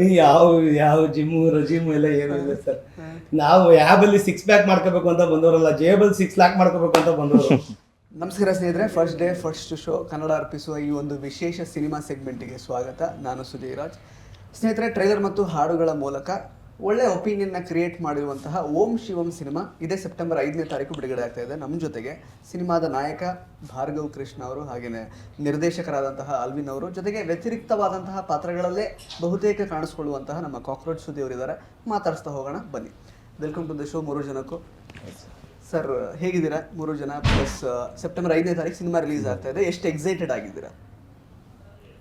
ಯಾವ ಯಾವ ಜಿಮ್ಮು ರಜಿಮು ಎಲ್ಲ ಏನೂ ಇಲ್ಲ ಸರ್. ನಾವು ಯಾಬಲ್ಲಿ ಸಿಕ್ಸ್ ಪ್ಯಾಕ್ ಮಾಡ್ಕೋಬೇಕು ಅಂತ ಬಂದವರಲ್ಲ ಜೇಬಲ್ ಸಿಕ್ಸ್ ಲ್ಯಾಕ್ ಮಾಡ್ಕೋಬೇಕು ಅಂತ ಬಂದವರು. ನಮಸ್ಕಾರ ಸ್ನೇಹಿತರೆ first day first show Kannada ಅರ್ಪಿಸುವ ಈ ಒಂದು ವಿಶೇಷ ಸಿನಿಮಾ ಸೆಗ್ಮೆಂಟಿಗೆ ಸ್ವಾಗತ. ನಾನು ಸುಧೀರಾಜ್ ಸ್ನೇಹಿತರೆ ಟ್ರೈಲರ್ ಮತ್ತು ಹಾಡುಗಳ ಮೂಲಕ ಒಳ್ಳೆ ಒಪಿನಿಯನ್ನ ಕ್ರಿಯೇಟ್ ಮಾಡಿರುವಂತಹ ಓಂ ಶಿವಂ ಸಿನಿಮಾ ಇದೇ ಸೆಪ್ಟೆಂಬರ್ ಐದನೇ ತಾರೀಕು ಬಿಡುಗಡೆ ಆಗ್ತಾ ಇದೆ. ನಮ್ಮ ಜೊತೆಗೆ ಸಿನಿಮಾದ ನಾಯಕ ಭಾರ್ಗವ್ ಕೃಷ್ಣ ಅವರು ಹಾಗೆಯೇ ನಿರ್ದೇಶಕರಾದಂತಹ ಅಲ್ವಿನ್ ಅವರು ಜೊತೆಗೆ ವ್ಯತಿರಿಕ್ತವಾದಂತಹ ಪಾತ್ರಗಳಲ್ಲೇ ಬಹುತೇಕ ಕಾಣಿಸ್ಕೊಳ್ಳುವಂತಹ ನಮ್ಮ ಕಾಕ್ರೋಚ್ ಸುದ್ದಿ ಅವರಿದ್ದಾರೆ. ಮಾತಾಡಿಸ್ತಾ ಹೋಗೋಣ ಬನ್ನಿ. ವೆಲ್ಕಮ್ ಟು ದ ಶೋ ಮೂರು ಜನಕ್ಕೂ. ಸರ್ ಹೇಗಿದ್ದೀರಾ? ಮೂರು ಜನ ಪ್ಲಸ್ ಸೆಪ್ಟೆಂಬರ್ ಐದನೇ ತಾರೀಕು ಸಿನಿಮಾ ರಿಲೀಸ್ ಆಗ್ತಾ ಇದೆ. ಎಷ್ಟು ಎಕ್ಸೈಟೆಡ್ ಆಗಿದ್ದೀರಾ?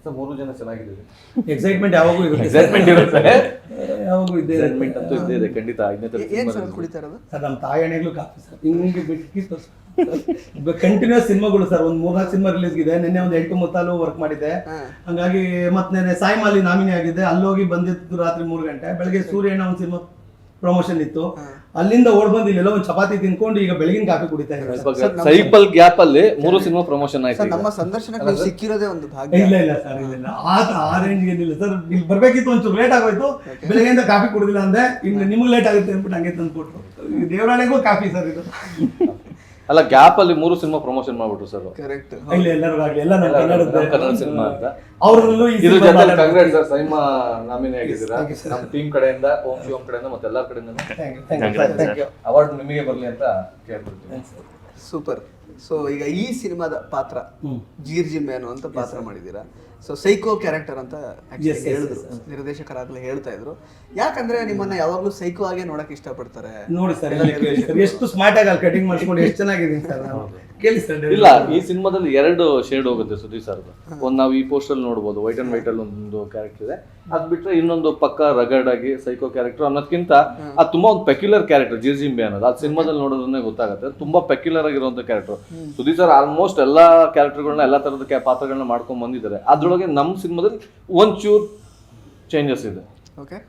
ಸರ್ ಮೂರು ಜನ ಚೆನ್ನಾಗಿದ್ದೀವಿ. ಎಕ್ಸೈಟ್ಮೆಂಟ್ ಯಾವಾಗೂ ಎಕ್ಸೈಟ್ಮೆಂಟ್ ಇರುತ್ತೆ. ಯಾವಾಗೂ ಇದ್ದೇ ಇರುತ್ತೆ. ಅಂತೂ ಇದ್ದೇ ಇದೆ. ಖಂಡಿತ ಐದನೇ ತರ ಏನ್ ಸರ್ ಕುಡಿತಾ ಇರೋದು? ಸರ್ ನಮ್ಮ ತಾಯಣೆಗಳು ಕಾಫಿ ಸರ್. ಹಿಂಗೆ ಬಿಟ್ಟು ಕಂಟಿನ್ಯೂಸ್ ಸಿನಿಮಾಗಳು ಸರ್. ಒಂದು ಮೂರ್ನಾಲ್ಕು ಸಿನಿಮಾ ರಿಲೀಸ್ ಇದೆ ನಿನ್ನೆ ಒಂದು ಎಂಟು ಮುತ್ತಾಲು ವರ್ಕ್ ಮಾಡಿದ್ದೆ. ಹಾ. ಹಂಗಾಗಿ ಮತ್ತೆ ನೆನ್ನೆ ಸಾಯಿಮಾಲಿ ನಾಮಿನಿ ಆಗಿದೆ ಅಲ್ಲೋಗಿ ಬಂದಿದ್ದು ರಾತ್ರಿ ಮೂರು ಗಂಟೆ. ಬೆಳಗ್ಗೆ ಸೂರ್ಯಣ್ಣ ಒಂದು ಸಿನಿಮಾ ಪ್ರಮೋಷನ್ ಇತ್ತು. ಅಲ್ಲಿಂದ ಓಡ್ ಬಂದು ಇಲ್ಲೆಲ್ಲ ಒಂದು ಚಪಾತಿ ತಿನ್ಕೊಂಡು ಈಗ ಬೆಳಗಿನ ಕಾಫಿ ಕುಡಿತಾ ಇದ್ದಾರೆ ಸೈಪಲ್ ಗ್ಯಾಪ್ ಅಲ್ಲಿ ಮೂರು ಸಿನಿಮಾ ಪ್ರಮೋಷನ್ ಆಯ್ತು. ನಮ್ಮ ಸಂದರ್ಶನ ನೀವು ಸಿಕ್ಕಿರೋದೇ ಒಂದು ಭಾಗ್ಯ. ಇಲ್ಲ ಇಲ್ಲ ಸರ್ ಇಲ್ಲ ಇಲ್ಲ. ಆ ಆ ರೇಂಜ್ ಏನಿಲ್ಲ ಸರ್. ಇಲ್ಲಿ ಬರ್ಬೇಕಿತ್ತು ಒಂಚೂರು ಲೇಟ್ ಆಗೋಯ್ತು. ಬೆಳಗ್ಗೆಯಿಂದ ಕಾಫಿ ಕುಡಿದಿಲ್ಲ ಅಂದೆ. ಇನ್ನು ನಿಮ್ಗೆ ಲೇಟ್ ಆಗುತ್ತೆ ಅಂದ್ಬಿಟ್ಟು ಹಂಗೆ ತಂದ್ಕೊಟ್ರು. ದೇವರಾಣೆಗೂ ಕಾಫಿ ಸರ್ ಇದು. ಅಲ್ಲ ಗ್ಯಾಪ್ ಅಲ್ಲಿ ಮೂರು ಸಿನಿಮಾ ಪ್ರಮೋಷನ್ ಮಾಡ್ಬಿಟ್ರು ಸರ್ ಕರೆಕ್ಟ್ ಇಲ್ಲ ಎಲ್ಲರಿಗೂ ಆಗ್ಲಿ. ಎಲ್ಲ ನಮ್ಮ ಕನ್ನಡದ ಕನ್ನಡ ಸಿನಿಮಾ ಅಂತ. ಅವ್ರಲ್ಲೂ ಈ ಇದ್ರ ಸಿನಿಮಾ ಜೊತೆ ಕಂಗ್ರಾಟ್ ಸರ್ ಸೈಮಾ ನಾಮಿನಿ ಆಗಿದ್ದೀರಾ? ನಮ್ಮ ಟೀಮ್ ಕಡೆಯಿಂದ ಓಂ ಶಿವಂ ಕಡೆಯಿಂದ ಮತ್ತೆ ಎಲ್ಲರ ಕಡೆಯಿಂದ. Thank you, thank you, sir, thank award ನಿಮಗೆ ಬರಲಿ ಅಂತ ಕೇಳ್ಬಿಡ್ತೀನಿ. ಸೂಪರ್ ಸೊ ಈಗ ಈ ಸಿನಿಮಾದ ಪಾತ್ರ ಜೀರ್ಜಿ ಜೀರ್ ಜಿಮ್ಮೇನು ಅಂತ ಪಾತ್ರ ಮಾಡಿದ್ದೀರಾ? ಸೊ ಸೈಕೋ ಕ್ಯಾರೆಕ್ಟರ್ ಅಂತ Yes, yes, ಹೇಳಿದ್ರು. ನಿರ್ದೇಶಕರಾಗ್ಲೇ ಹೇಳ್ತಾ ಇದ್ರು. ಯಾಕಂದ್ರೆ ನಿಮ್ಮನ್ನ ಯಾವಾಗ್ಲೂ ಸೈಕೋ ಆಗೇ ನೋಡಕ್ ಇಷ್ಟಪಡ್ತಾರೆ. ನೋಡಿ ಸರ್ ಎಲ್ಲ ಎಷ್ಟು ಸ್ಮಾರ್ಟ್ ಆಗಿ ಅಲ್ಲಿ ಕಟಿಂಗ್ ಮಾಡಿಸ್ಕೊಂಡು ಎಷ್ಟು ಸರ್ ನಾನು ಸರ್ ಇಲ್ಲ ಈ ಸಿನಿಮಾದಲ್ಲಿ ಎರಡು ಶೇಡ್ ಹೋಗುತ್ತೆ ಸುದೀಪ್ ಸರ್ ಒಂದು ನಾವು ಈ ಪೋಸ್ಟರ್ ನೋಡ್ಬೋದು ವೈಟ್ ಅಂಡ್ ವೈಟ್ ಅಲ್ಲಿ ಒಂದು ಕ್ಯಾರೆಕ್ಟರ್ ಇದೆ. ಅದ್ ಬಿಟ್ರೆ ಇನ್ನೊಂದು ಪಕ್ಕ ರಗಡ್ ಆಗಿ ಸೈಕೋ ಕ್ಯಾರೆಕ್ಟರ್ ಅನ್ನೋದಕ್ಕಿಂತ ಅದು ತುಂಬಾ ಒಂದು ಪೆಕ್ಯುಲರ್ ಕ್ಯಾರೆಕ್ಟರ್ ಜಿರ್ಜಿಂಬೆ ಅನ್ನೋದು. ಆ ಸಿನಿಮಾದಲ್ಲಿ ನೋಡೋದನ್ನೇ ಗೊತ್ತಾಗುತ್ತೆ. ತುಂಬಾ ಪೆಕ್ಯುಲರ್ ಆಗಿರುವಂತ ಕ್ಯಾರೆಕ್ಟರ್ ಸುದೀಪ್ ಸರ್ ಆಲ್ಮೋಸ್ಟ್ ಎಲ್ಲಾ ಕ್ಯಾರೆಕ್ಟರ್ಗಳನ್ನ ಎಲ್ಲಾ ತರದ ಪಾತ್ರಗಳನ್ನ ಮಾಡ್ಕೊಂಡ್ ಬಂದಿದ್ದಾರೆ. ಅದ್ರೊಳಗೆ ನಮ್ಮ ಸಿನಿಮಾದಲ್ಲಿ ಒಂಚೂರ್ ಚೇಂಜಸ್ ಇದೆ. ಓಕೆ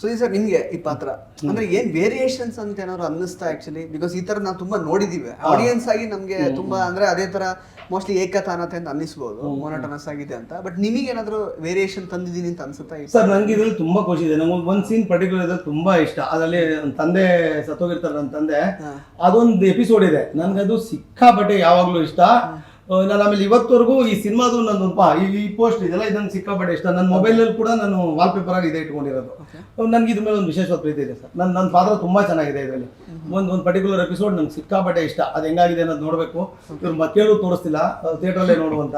ಸೊ ಸರ್ ನಿಮ್ಗೆ ಈ ಪಾತ್ರ. ಅಂದ್ರೆ ಏನ್ ವೇರಿಯೇಷನ್ಸ್ ಅಂತ ಏನಾದ್ರು ಅನ್ನಿಸ್ತಾ ಆಕ್ಚುಲಿ ಬಿಕಾಸ್ ಈ ತರ ನಾವು ತುಂಬಾ ನೋಡಿದೀವಿ. ಆಡಿಯನ್ಸ್ ಆಗಿ ನಮ್ಗೆ ತುಂಬಾ ಅಂದ್ರೆ ಅದೇ ತರ ಮೋಸ್ಟ್ಲಿ ಏಕತಾನತೆ ಅಂತ ಅನ್ನಿಸ್ಬೋದು. ಮೊನಟನಸ್ ಆಗಿದೆ ಅಂತ. ಬಟ್ ನಿಮಗೆ ಏನಾದ್ರು ವೇರಿಯೇಷನ್ ತಂದಿದ್ದೀನಿ ಅಂತ ಅನ್ಸುತ್ತಾ ಸರ್? ನಂಗೆ ಇದ್ರಲ್ಲಿ ತುಂಬಾ ಖುಷಿ ಇದೆ. ನಂಗೆ ಒಂದು ಸೀನ್ ಪರ್ಟಿಕ್ಯುಲರ್ ಇದ್ರಲ್ಲಿ ತುಂಬಾ ಇಷ್ಟ. ಅದರಲ್ಲಿ ನನ್ನ ತಂದೆ ಸತ್ತೋಗಿರ್ತಾರೆ ನನ್ನ ತಂದೆ. ಅದೊಂದು ಎಪಿಸೋಡ್ ಇದೆ. ನನ್ಗದು ಸಿಕ್ಕಾಪಟ್ಟೆ ಯಾವಾಗ್ಲೂ ಇಷ್ಟ. ನಾನು ಆಮೇಲೆ ಇವತ್ತವರೆಗೂ ಈ ಸಿನಿಮಾದು ನಂದು ಪಾ ಈ ಪೋಸ್ಟ್ ಇದೆಲ್ಲ ಇದನ್ನು ಸಿಕ್ಕಾಪಟ್ಟೆ ಇಷ್ಟ. ನನ್ನ ಮೊಬೈಲಲ್ಲಿ ಕೂಡ ನಾನು ವಾಲ್ಪೇಪರ್ ಆಗಿ ಇದೆ ಇಟ್ಕೊಂಡಿರೋದು. ನನಗೆ ಇದ್ರ ಮೇಲೆ ಒಂದು ವಿಶೇಷವಾದ ಪ್ರೀತಿ ಇದೆ ಸರ್. ನನ್ನ ನನ್ನ ಪಾತ್ರ ತುಂಬಾ ಚೆನ್ನಾಗಿದೆ ಇದರಲ್ಲಿ. ಒಂದು ಒಂದು ಪರ್ಟಿಕ್ಯುಲರ್ ಎಪಿಸೋಡ್ ನಂಗೆ ಸಿಕ್ಕಾಪಟ್ಟೆ ಇಷ್ಟ. ಅದು ಹೆಂಗಾಗಿದೆ ಅನ್ನೋದು ನೋಡಬೇಕು. ಇವ್ರು ಮತ್ತೇಳು ತೋರಿಸ್ತಿಲ್ಲ. ಥಿಯೇಟ್ರಲ್ಲೇ ನೋಡುವಂತ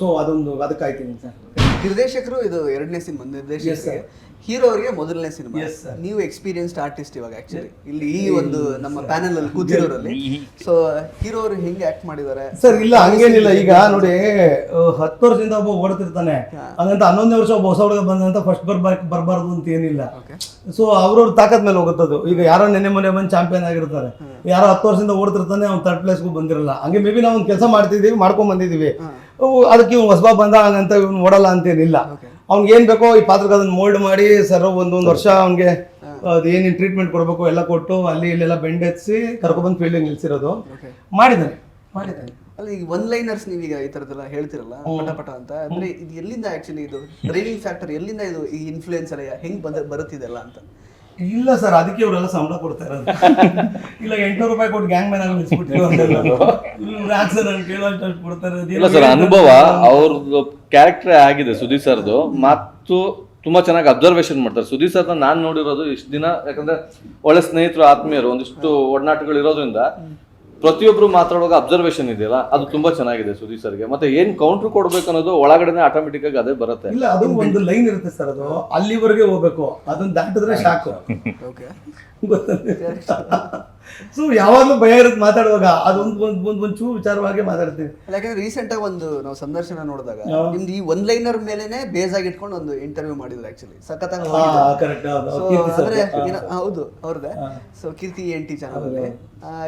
ಸೊ ಅದೊಂದು ಅದಕ್ಕೆ ಕಾಯ್ತೀನಿ ಸರ್. ನಿರ್ದೇಶಕರು ಇದು ಎರಡನೇ ಸಿನಿಮಾ ನಿರ್ದೇಶಕರಿಗೆ ಹೀರೋ ಅವರಿಗೆ ಮೊದಲನೇ ಸಿನಿಮಾ. ನೀವು ಎಕ್ಸ್ಪೀರಿಯನ್ಸ್ಡ್ ಆರ್ಟಿಸ್ಟ್ ಇವಾಗ ಆಕ್ಚುಲಿ ಇಲ್ಲಿ ಈ ಒಂದು ನಮ್ಮ ಪ್ಯಾನೆಲ್ ಅಲ್ಲಿ ಕೂತಿರೋರಲ್ಲಿ. ಸೊ ಹೀರೋ ಅವರು ಹೆಂಗೆ ಆಕ್ಟ್ ಮಾಡಿದ್ದಾರೆ? ಸರ್ ಇಲ್ಲ ಹಂಗೇನಿಲ್ಲ. ಈಗ ನೋಡಿ ಹತ್ತು ವರ್ಷದಿಂದ ಒಬ್ಬ ಓಡ್ತಿರ್ತಾನೆ ಹಂಗಂತ ಹನ್ನೊಂದನೇ ವರ್ಷ ಒಬ್ಬ ಹೊಸ ಹುಡುಗ ಬಂದಂತ ಫಸ್ಟ್ ಬರ್ಬಾರ್ ಬರಬಾರ್ದು ಅಂತ ಏನಿಲ್ಲ. ಸೊ ಅವ್ರವ್ರ ತಾಕತ್ ಮೇಲೆ ಹೋಗುತ್ತದು. ಈಗ ಯಾರೋ ನೆನ್ನೆ ಮೊನ್ನೆ ಬಂದು ಚಾಂಪಿಯನ್ ಆಗಿರ್ತಾರೆ. ಯಾರೋ ಹತ್ತು ವರ್ಷದಿಂದ ಓಡ್ತಿರ್ತಾನೆ ಅವ್ನು ಥರ್ಡ್ ಪ್ಲೇಸ್ಗೂ ಬಂದಿರಲ್ಲ. ಹಂಗೆ ಮೇ ಬಿ ನಾವು ಒಂದು ಕೆಲಸ ಮಾಡ್ತಿದ್ದೀವಿ ಮಾಡ್ಕೊಂಡ್ ಬಂದಿದ್ದೀವಿ. ಅದಕ್ಕೆ ಇವ್ನು ಹೊಸಬ ಬಂದ ಹಂಗಂತ ಇವ್ನು ಓಡಲ್ಲ ಅಂತೇನಿಲ್ಲ. ಅವ್ನಿಗೆ ಏನ್ ಬೇಕೋ ಈ ಪಾತ್ರಕ್ಕೆ ಅದನ್ನ ಮೋಲ್ಡ್ ಮಾಡಿ ಸರ್ ಒಂದೊಂದು ವರ್ಷ ಅವ್ನಿಗೆ ಅದೇನೇನು ಟ್ರೀಟ್ಮೆಂಟ್ ಕೊಡಬೇಕು ಎಲ್ಲ ಕೊಟ್ಟು ಅಲ್ಲಿ ಇಲ್ಲೆಲ್ಲ ಬೆಂಡೆತ್ಸಿ ಕರ್ಕೊಬಂದು ಫೀಲ್ಡಿಂಗ್ ನಿಲ್ಸಿರೋದು. ಮಾಡಿದ್ದಾನೆ ಮಾಡಿದ್ದಾನೆ ಈ ಈಗ ಒನ್ ಲೈನರ್ಸ್ ನೀವೀಗ ಈ ತರದೆಲ್ಲ ಹೇಳ್ತಿರಲ್ಲ ಪಟ ಪಟ ಅಂತ ಅಂದ್ರೆ ಇದು ಎಲ್ಲಿಂದ ಆಕ್ಚುಲಿ ಇದು ಡ್ರೈವಿಂಗ್ ಫ್ಯಾಕ್ಟರ್ ಎಲ್ಲಿಂದ ಇದು ಈ ಇನ್ಫ್ಲೂಯೆನ್ಸ್ ಎಲ್ಲ ಹೆಂಗ್ ಬಂದ ಬರುತ್ತಿದೆಲ್ಲ ಅಂತ. ಇಲ್ಲ ಸರ್ ಅದಕ್ಕೆ ಇವರೆಲ್ಲ ಸಂಬಳ ಕೊಡ್ತಾ ಇರೋದು. ಇಲ್ಲ ಎಂಟ್ನೂರು ರೂಪಾಯಿ ಕೊಟ್ಟು ಗ್ಯಾಂಗ್ ಮ್ಯಾನ್ ಆಗಿ ನಿಲ್ಸ್ಬಿಟ್ಟಿರೋ ಕೊಡ್ತಾರೆ? ಇಲ್ಲ ಸರ್ ಅನುಭವ ಅವ್ರದ್ದು ಕ್ಯಾರೆಕ್ಟರ್ ಆಗಿದೆ ಸುದೀಪ್ ಸರ್ದು. ಮತ್ತು ತುಂಬಾ ಚೆನ್ನಾಗಿ ಅಬ್ಸರ್ವೇಷನ್ ಮಾಡ್ತಾರೆ. ಸುದೀಪ್ ಸರ್ನ ನಾನು ನೋಡಿರೋದು ಇಷ್ಟು ದಿನ ಯಾಕಂದ್ರೆ ಒಳ್ಳೆ ಸ್ನೇಹಿತರು ಆತ್ಮೀಯರು ಒಂದಿಷ್ಟು ಒಡನಾಟಗಳು ಇರೋದ್ರಿಂದ ಪ್ರತಿಯೊಬ್ರು ಮಾತಾಡುವಾಗ ಅಬ್ಸರ್ವೇಷನ್ ಇದೆಯಲ್ಲ? ಅದು ತುಂಬಾ ಚೆನ್ನಾಗಿದೆ ಸುದೀಪ್ ಸರ್ಗೆ. ಮತ್ತೆ ಏನ್ ಕೌಂಟರ್ ಕೊಡ್ಬೇಕು ಅನ್ನೋದು ಒಳಗಡೆನೆ ಆಟೋಮೆಟಿಕ್ ಆಗಿ ಅದೇ ಬರುತ್ತೆ. ಇಲ್ಲ ಅದು ಒಂದು ಲೈನ್ ಇರುತ್ತೆ ಸರ್ ಅದು. ಅಲ್ಲಿವರೆಗೆ ಹೋಗ್ಬೇಕು. ಅದನ್ನ ದಾಟಿದ್ರೆ ಸಾಕು. ಓಕೆ ಸೊ ಯಾವಾಗ್ಲೂ ಭಯ ಇರುತ್ತೆ ಮಾತಾಡುವಾಗ. ಅದೊಂದು ಒಂದು ಒಂದು ಒಂಚೂರು ವಿಚಾರವಾಗಿ ಮಾತಾಡ್ತೀನಿ ಯಾಕಂದ್ರೆ ರೀಸೆಂಟ್ ಆಗಿ ಒಂದು ನಾವು ಸಂದರ್ಶನ ನೋಡಿದಾಗ ನಿಮ್ದು ಈ ಒನ್ ಲೈನರ್ ಮೇಲೆನೆ ಬೇಸ್ ಆಗಿ ಇಟ್ಕೊಂಡು ಒಂದು ಇಂಟರ್ವ್ಯೂ ಮಾಡಿದ್ರು ಆಕ್ಚುಲಿ ಸಖತ್ತಾಗಿ ಕರೆಕ್ಟ್ ಸೊ ಅಂದ್ರೆ ಹೌದು ಅವ್ರದ್ದೆ. So Keerthi N T channel ಅಲ್ಲಿ.